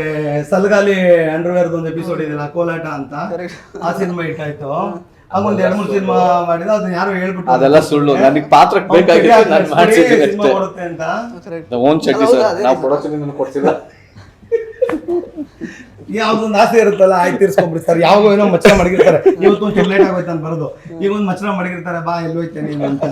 ಸಲ್ಗಾಲಿ ಅಂಡರ್ವೇರ್ ಒಂದು ಎಪಿಸೋಡ್ ಇದೆಯಲ್ಲ ಕೋಲಾಟ ಅಂತ. ಆ ಸಿನಿಮಾ ಇಟ್ಟಾಯ್ತು ಹಾಗೊಂದು ಎರಡ್ ಮೂರು ಸಿನಿಮಾ ಮಾಡಿದ ಅದನ್ನ ಯಾರು ಹೇಳ್ಬಿಟ್ಟು ಅದೆಲ್ಲ ಸುಳ್ಳು. ನನಗೆ ಪಾತ್ರಕ್ಕೆ ಬೇಕಾಗಿದೆ ಬೇಕಾಗಿತ್ತು ನಾನು ಮಾಡ್ಸಿದ್ದೀನಿ ಅಷ್ಟೇ. ಅಂತ. ಓನ್ ಚಡ್ಡಿ ಸರ್. ನಾವು. ಪ್ರೊಡಕ್ಷನ್ ಕೊಡ್ಸಿಲ್ಲ. ಯಾವ್ದೊಂದು ಆಸೆ ಇರುತ್ತಲ್ಲ ಆಯ್ತು ತೀರ್ಸ್ಕೊಂಡ್ಬಿಡಿ ಸರ್. ಯಾವಾಗ ಏನೋ ಮಚ್ಚನ ಮಾಡಿರ್ತಾರೆ ಇವತ್ತು ಒಂದು ಲೇಟ್ ಆಗೋಯ್ತು ಅಂತ ಬರೋದು. ಈಗ ಒಂದು ಮಚ್ಚನ ಮಾಡಿರ್ತಾರೆ ಬಾ ಎಲ್ಲಿ ನೀನು ಅಂತ.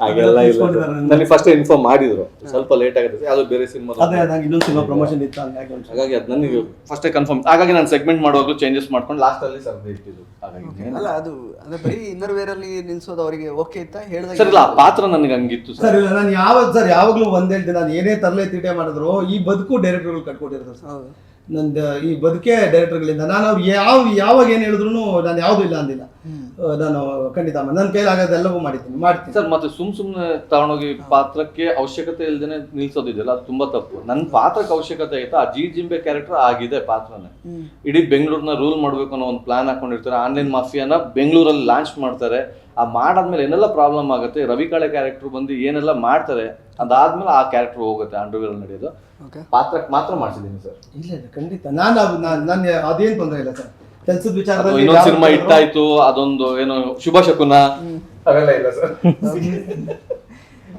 ಹಾಗೆಲ್ಲ ಇಲ್ಲ ನನಗೆ ಫಸ್ಟ್ ಇನ್ಫಾರ್ಮ್ ಮಾಡಿದ್ರು. ಸ್ವಲ್ಪ ಲೇಟ್ ಆಗುತ್ತೆ ಅದು ಬೇರೆ ಸಿನಿಮಾ ಅದೇ ನಂಗೆ ಇನ್ನೊಂದು ಸಿನಿಮಾ ಪ್ರಮೋಷನ್ ಇತ್ತು ಹಂಗಾಗಿ ಅದು ನನಗೆ ಫಸ್ಟೇ ಕನ್ಫರ್ಮ್ ಹಾಗಾಗಿ ನಾನು ಸೆಗ್ಮೆಂಟ್ ಮಾಡುವಾಗಲೂ ಚೇಂಜಸ್ ಮಾಡ್ಕೊಂಡು ಲಾಸ್ಟಲ್ಲಿ ಸರ್ ಇಟ್ಟಿದ್ದು. ಹಾಗಾಗಿ ಅಲ್ಲ ಅದು ಅಂದ್ರೆ ಬರೀ ಇನ್ನರ್ ವೇರ್ ಅಲ್ಲಿ ನಿಲ್ಸೋದು ಅವರಿಗೆ ಓಕೆ ಇತ್ತಾ? ಹೇಳಿದಾಗ ಸರ್ ಇಲ್ಲ ಆ ಪಾತ್ರ ನನಗೆ ಹಂಗಿತ್ತು ಸರ್. ಇಲ್ಲ ನಾನು ಯಾವಾಗ ಸರ್ ಯಾವಾಗಲೂ ಒಂದೇ ಹೇಳ್ತೀನಿ. ನಾನು ಏನೇ ತರಲೆ ತಿಂಡಿ ಮಾಡಿದ್ರು ಈ ಬದುಕು ಡೈರೆಕ್ಟರ್ಗಳು ಕಟ್ಕೊಟ್ಟಿರ್ತಾರೆ ಸರ್. ಹೌದು. ನಂದು ಈ ಬದುಕೆ ಡೈರೆಕ್ಟರ್ಗಳಿಂದ ನಾನು ಅವ್ರು ಯಾವ ಯಾವಾಗ ಏನು ಹೇಳಿದ್ರು ನಾನು ಯಾವುದೂ ಇಲ್ಲ ಅಂದಿಲ್ಲ. ನಾನು ಖಂಡಿತ ನನ್ನ ಕೈಲಿ ಆಗೋದೆಲ್ಲವೂ ಮಾಡಿದ್ದೀನಿ ಮಾಡ್ತೀನಿ. ಸರ್ ಮತ್ತೆ ಸುಮ್ ಸುಮ್ನೆ ತಗೊಂಡೋಗಿ ಪಾತ್ರಕ್ಕೆ ಅವಶ್ಯಕತೆ ಇಲ್ದೇನೆ ನಿಲ್ಸೋದಿದೆಯಲ್ಲ ಅದು ತುಂಬಾ ತಪ್ಪು. ನನ್ನ ಪಾತ್ರಕ್ಕೆ ಅವಶ್ಯಕತೆ ಐತಾ ಆ ಜಿ ಜಿಂಬೆ ಕ್ಯಾರೆಕ್ಟರ್ ಆಗಿದೆ ಪಾತ್ರನೇ. ಇಡೀ ಬೆಂಗಳೂರನ್ನ ರೂಲ್ ಮಾಡ್ಬೇಕು ಅನ್ನೋ ಒಂದು ಪ್ಲಾನ್ ಹಾಕೊಂಡಿರ್ತಾರೆ ಆನ್ಲೈನ್ ಮಾಫಿಯಾನ ಬೆಂಗಳೂರಲ್ಲಿ ಲಾಂಚ್ ಮಾಡ್ತಾರೆ. ಆ ಮಾಡಾದ್ಮೇಲೆ ಏನೆಲ್ಲ ಪ್ರಾಬ್ಲಮ್ ಆಗುತ್ತೆ ರವಿ ಕಾಳೆ ಕ್ಯಾರೆಕ್ಟರ್ ಬಂದು ಏನೆಲ್ಲ ಮಾಡ್ತಾರೆ ಅದಾದ್ಮೇಲೆ ಆ ಕ್ಯಾರೆಕ್ಟರ್ ಹೋಗುತ್ತೆ ಅಂಡರ್ವೇರ್ ನಡೆಯೋದು. ಪಾತ್ರಕ್ಕೆ ಮಾತ್ರ ಮಾಡ್ಸಿದ್ದೀನಿ ಸರ್. ಇಲ್ಲ ಇಲ್ಲ ಖಂಡಿತ. ನಾನು ನಾನು ಅದೇನು ತೊಂದರೆ ಇಲ್ಲ ಸರ್. ಕೆಲಸದ ವಿಚಾರದಲ್ಲಿ ಇನ್ನೊಂದು ಸಿನಿಮಾ ಇಟ್ಟಾಯ್ತು ಅದೊಂದು ಏನು ಶುಭ ಶಕುನ ಅವೆಲ್ಲ ಇಲ್ಲ ಸರ್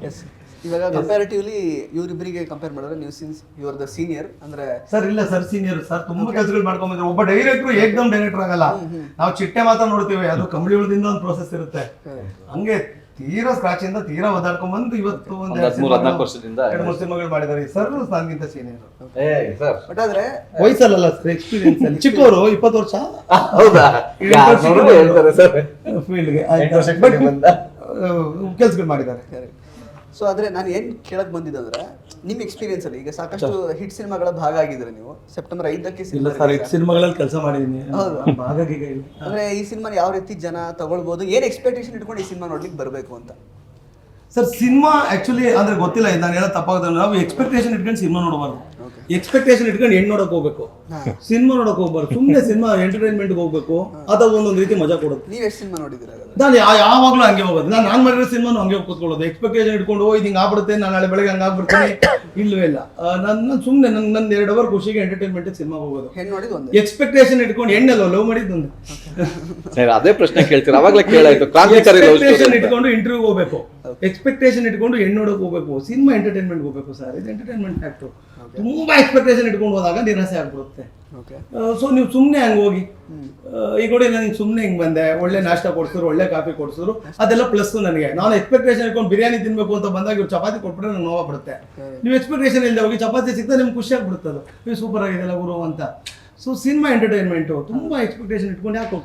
ಎಸ್ ಇವಾಗ ಕಂಪ್ಯಾರಿಟಿವ್ಲಿ ಇವರಿಬ್ಬರಿಗೆ ಕಂಪೇರ್ ಮಾಡಿದ್ರೆ ನೀವು since you are the senior ಅಂದ್ರೆ ಸರ್ ಇಲ್ಲ ಸರ್ ಸೀನಿಯರ್ ಸರ್ ತುಂಬಾ ಕೆಲಸಗಳು ಮಾಡ್ಕೊಂಡ್ಬಂದ್ರೆ ಒಬ್ಬ ಡೈರೆಕ್ಟರ್ ಏಕ್ದಮ್ ಡೈರೆಕ್ಟರ್ ಆಗಲ್ಲ. ನಾವು ಚಿಟ್ಟೆ ಮಾತ್ರ ನೋಡ್ತೀವಿ. ಅದು ಕಂಬಳಿ ಉಳಿದಿಂದ ಒಂದು ಪ್ರೋಸೆಸ್ ಇರುತ್ತೆ. ಹಂಗೆ ತೀರಾ ಸ್ಕ್ರಾಚ್ ಇಂದ ತೀರಾ ಒದಾಡ್ಕೊಂಡ್ ಬಂದು ಇವತ್ತು ಒಂದು ಹದಿಮೂರು ಹದಿನಾಲ್ಕು ವರ್ಷದಿಂದ ಎರಡು ಮೂರು ಸಿನಿಮಾಗಳು ಮಾಡಿದ್ದಾರೆ. ಸರ್ ನನಗಿಂತ ಸೀನಿಯರ್ ಏ ಸರ್. ಬಟ್ ಆದ್ರೆ ವಯಸ್ಸಲ್ಲ ಸರ್ ಎಕ್ಸ್ಪೀರಿಯನ್ಸ್ ಅಲ್ಲಿ. ಚಿಕ್ಕವರು ಇಪ್ಪತ್ತು ವರ್ಷ? ಹೌದಾ? ಹೇಳ್ತಾರೆ ಸರ್. ಫೀಲ್ಡ್ಗೆ ಕೆಲಸಗಳು ಮಾಡಿದ್ದಾರೆ. ಸೊ ಆದ್ರೆ ನಾನು ಏನ್ ಕೇಳಕ್ ಬಂದಿದ್ದಂದ್ರೆ ನಿಮ್ಮ ಎಕ್ಸ್ಪೀರಿಯನ್ಸ್ ಅಲ್ಲಿ ಈಗ ಸಾಕಷ್ಟು ಹಿಟ್ ಸಿನಿಮಾಗಳ ಭಾಗ ಆಗಿದ್ರೆ ನೀವು. ಸೆಪ್ಟೆಂಬರ್ ಐದಕ್ಕೆ ಇಲ್ಲ ಸರ್ ಸಿನಿಮಾಗಳಲ್ಲಿ ಕೆಲಸ ಮಾಡಿದ್ದೀನಿ ಹಾಗಾಗಿ ಈಗ ಇಲ್ಲ. ಅಂದ್ರೆ ಈ ಸಿನಿಮಾ ಯಾವ ರೀತಿ ಜನ ತಗೊಳ್ಬಹುದು ಏನ್ ಎಕ್ಸ್ಪೆಕ್ಟೇಷನ್ ಇಟ್ಕೊಂಡು ಈ ಸಿನಿಮಾ ನೋಡ್ಲಿಕ್ಕೆ ಬರಬೇಕು ಅಂತ? ಸರ್ ಸಿನಿಮಾ ಆಕ್ಚುಲಿ ಅಂದ್ರೆ ಗೊತ್ತಿಲ್ಲ ನಾನು ಹೇಳೋ ತಪ್ಪಾಗದ ನಾವು ಎಕ್ಸ್ಪೆಕ್ಟೇಷನ್ ಇಟ್ಕೊಂಡು ಸಿನಿಮಾ ನೋಡಬಾರ್ದು. ಎಕ್ಸ್ಪೆಕ್ಟೇಷನ್ ಇಟ್ಕೊಂಡು ಹೆಣ್ಣು ನೋಡಕ್ ಹೋಗ್ಬೇಕು. ಸಿನಿಮಾ ನೋಡಕ್ ಹೋಗ್ಬಾರ್ದು. ಸುಮ್ಮನೆ ಸಿನಿಮಾ ಎಂಟರ್ಟೈನ್ಮೆಂಟ್ ಹೋಗ್ಬೇಕು. ಅದು ಒಂದೊಂದು ರೀತಿ ಮಜಾ ಕೊಡುತ್ತೆ. ನೀವ್ ಎಷ್ಟು ಸಿನಿಮಾ ಹಾಗಾದ್ರೆ? ನಾನು ಯಾವಾಗಲೂ ಯಾವಾಗ್ಲೂ ಹಂಗೆ ಹೋಗೋದು. ನಾನು ನಾನು ಮಾಡಿರೋ ಸಿನಿಮಾನು ಹಂಗೆ ಕೂತ್ಕೊಳ್ಳೋದು. ಎಕ್ಸ್ಪೆಕ್ಟೇಷನ್ ಇಟ್ಕೊಂಡು ಓ ಇದು ಹಿಂಗೆ ಆಗ್ಬಿಡುತ್ತೆ ನಾನು ನಾಳೆ ಬೆಳಗ್ಗೆ ಹಂಗೆ ಆಗ್ಬಿಡ್ತೀನಿ. ಇಲ್ಲವೇ ಇಲ್ಲ. ನನ್ನ ಸುಮ್ಮನೆ ನನ್ನ ನನ್ನ ಎರಡು ಅವರ್ ಖುಷಿಗೆ ಎಂಟರ್ಟೈನ್ಮೆಂಟ್ ಸಿನಿಮಾ ಹೋಗೋದು. ಹೆಣ್ಣು ನೋಡಿದ್ ಒಂದೇ. ಎಕ್ಸ್ಪೆಕ್ಟೇಷನ್ ಇಟ್ಕೊಂಡು ಹೆಣ್ಣಲ್ಲ ಲವ್ ಮಾಡಿದ್ದೊಂದು ಸರ್ ಅದೇ ಪ್ರಶ್ನೆ ಕೇಳ್ತೀರಾ? ಅವಾಗಲೇ ಕೇಳಾಯ್ತು. ಇಟ್ಕೊಂಡು ಇಂಟರ್ವ್ಯೂ ಹೋಗ್ಬೇಕು. ಎಕ್ಸ್ಪೆಕ್ಟೇಷನ್ ಇಟ್ಕೊಂಡು ಹೆಣ್ಣು ನೋಡೋಕೆ ಹೋಗ್ಬೇಕು ಸಿನಿಮಾ ಎಂಟರ್ಟೈನ್ಮೆಂಟ್ ಹೋಗ್ಬೇಕು ಸರ್ ಇದು ಎಂಟರ್ಟೈನ್ಮೆಂಟ್ ಫ್ಯಾಕ್ಟರ್ ತುಂಬಾ ಎಕ್ಸ್ಪೆಕ್ಟೇಷನ್ ಇಟ್ಕೊಂಡು ಹೋದಾಗ ನಿರಾಸೆ ಆಗ್ಬಿಡುತ್ತೆ. ಸೊ ನೀವು ಸುಮ್ಮನೆ ಹಂಗೆ ಹೋಗಿ ಈ ಈಗ ನೋಡಿ ನನಗೆ ಸುಮ್ಮನೆ ಹಿಂಗೆ ಬಂದೆ ಒಳ್ಳೆ ನಾಷ್ಟ ಕೊಡ್ಸಿದ್ರು ಒಳ್ಳೆ ಕಾಫಿ ಕೊಡ್ಸಿದ್ರು ಅದೆಲ್ಲ ಪ್ಲಸ್ ನನಗೆ. ನಾನು ಎಕ್ಸ್ಪೆಕ್ಟೇಷನ್ ಇಟ್ಕೊಂಡು ಬಿರಿಯಾನಿ ತಿನ್ಬೇಕು ಅಂತ ಬಂದಾಗ ಇವ್ರು ಚಪಾತಿ ಕೊಟ್ಬಿಟ್ರೆ ನಂಗೆ ನೋವಾಗ್ಬಿಡುತ್ತೆ ನೀವು ಎಕ್ಸ್ಪೆಕ್ಟೇಷನ್ ಇಲ್ಲದೆ ಹೋಗಿ ಚಪಾತಿ ಸಿಕ್ತಾ ನಿಮ್ಗೆ ಖುಷಿ ಆಗ್ಬಿಡುತ್ತೆ ಅದು. ಇವು ಸೂಪರ್ ಆಗಿದೆಲ್ಲ ಗುರು ಅಂತ. ಸೊ ಸಿನಿಮಾ ಎಂಟರ್ಟೈನ್ಮೆಂಟು ತುಂಬ ಎಕ್ಸ್ಪೆಕ್ಟೇಷನ್ ಇಟ್ಕೊಂಡು ಯಾಕೆ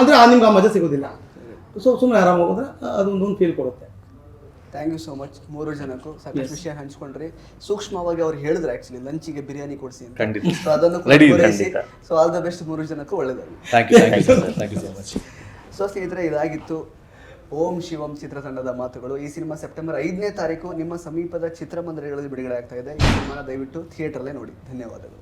ಅಂದರೆ ನಿಮ್ಗೆ ಆ ಮಜಾ ಸಿಗೋದಿಲ್ಲ. ಸೊ ಸುಮ್ಮನೆ ಆರಾಮ ಹೋದ್ರೆ ಅದೊಂದು ಒಂದು ಫೀಲ್ ಕೊಡುತ್ತೆ. ಥ್ಯಾಂಕ್ ಯು ಸೋ ಮಚ್ ಮೂರು ಜನಕ್ಕೂ ಸಾಕಷ್ಟು ವಿಷಯ ಹಂಚ್ಕೊಂಡ್ರಿ. ಸೂಕ್ಷ್ಮವಾಗಿ ಅವ್ರು ಹೇಳಿದ್ರು ಆಕ್ಚುಲಿ ಲಂಚಿಗೆ ಬಿರಿಯಾನಿ ಕೊಡಿಸಿ ಅಂತ. ಖಂಡಿತ. ಸೊ ಅದನ್ನು ಪೂರೈಸಿ. ಸೊ ಆಲ್ ದ ಬೆಸ್ಟ್ ಮೂರು ಜನಕ್ಕೂ ಒಳ್ಳೇದು ಸೊ ಸ್ನೇಹಿತರೆ ಇದಾಗಿತ್ತು ಓಂ ಶಿವಂ ಚಿತ್ರತಂಡದ ಮಾತುಗಳು. ಈ ಸಿನಿಮಾ ಸೆಪ್ಟೆಂಬರ್ ಐದನೇ ತಾರೀಕು ನಿಮ್ಮ ಸಮೀಪದ ಚಿತ್ರಮಂದಿರಗಳಲ್ಲಿ ಬಿಡುಗಡೆ ಆಗ್ತಾ ಇದೆ. ಈ ಸಿನಿಮಾನ ದಯವಿಟ್ಟು ಥಿಯೇಟರ್ಲೇ ನೋಡಿ. ಧನ್ಯವಾದಗಳು.